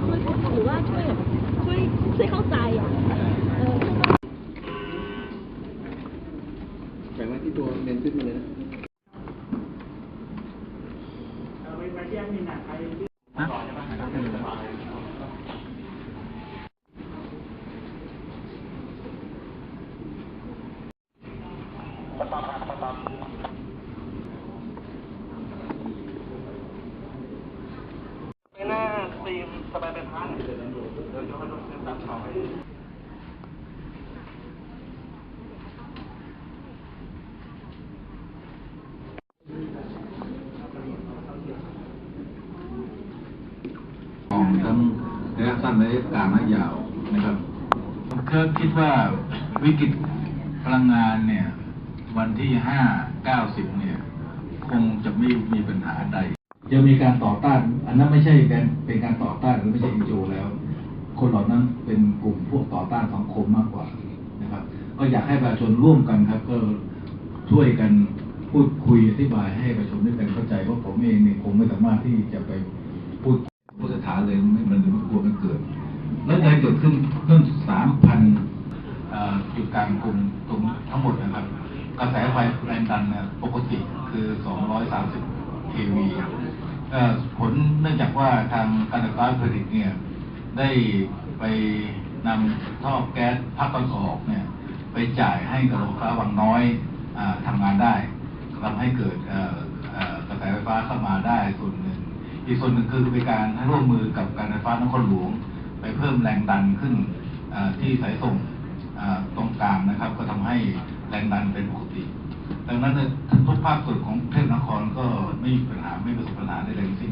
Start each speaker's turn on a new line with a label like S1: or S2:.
S1: ช่วยควบ
S2: คุมหรือว่าช่วยแบบช่วยช่วยเข้าใจอะเออแข
S3: ็
S1: งไว้ที่ตัวเน้นขึ้นมาเลยนะ
S3: ฮะ ซีมสบายเป็นพันเดี๋ยวเดี๋ยวจะมาดูซีมตามเขาให้
S4: ทั้งระยะสั้นระยะกลางและยาวนะครับก็คิดว่าวิกฤตพลังงานเนี่ย วันที่ห้าเก้าสิบเนี่ย คงจะไม่มี ปัญหาใดจะมีการต่อต้าน อันนั้นไม่ใช่เป็นเป็นการต่อต้านหรือไม่ใช่อินโจแล้ว คนเหล่านั้นเป็นกลุ่มพวกต่อต้านสังคมมากกว่านะครับ ก็อยากให้ประชาชนร่วมกันครับ ก็ช่วยกันพูดคุยอธิบายให้ประชาชนได้กันเข้าใจว่าผมเองเนี่ยคงไม่สามารถที่จะไปพูดพูดสถานเลยไม่มันไม่กลัวมันเกิด แล้วอะไรเกิดขึ้นเพิ่มสามพันจุดกลางกลุ่มตรงทั้งหมดนะครับ กระแสไฟแรงดันเนี่ยปกติคือ 230 kV เอ่อ ผลเนื่องจากว่าทางการไฟฟ้าผลิตเนี่ย ได้ไปนำท่อแก๊สภาคตะวันออกเนี่ย ไปจ่ายให้กับโรงไฟฟ้าวังน้อยอทำงานได้ทำให้เกิดกระแสไฟฟ้าเข้ามาได้ส่วนหนึ่ง อีกส่วนหนึ่งคือเป็นการร่วมมือกับการไฟฟ้านครหลวง ไปเพิ่มแรงดันขึ้นที่สายส่งตรงกลางนะครับ ก็ทำให้แรงดันเป็นปกติ ดังนั้นทุกภาคส่วนของ ก็ไม่มีปัญหาไม่ประสบปัญหาใดๆทั้งสิ้น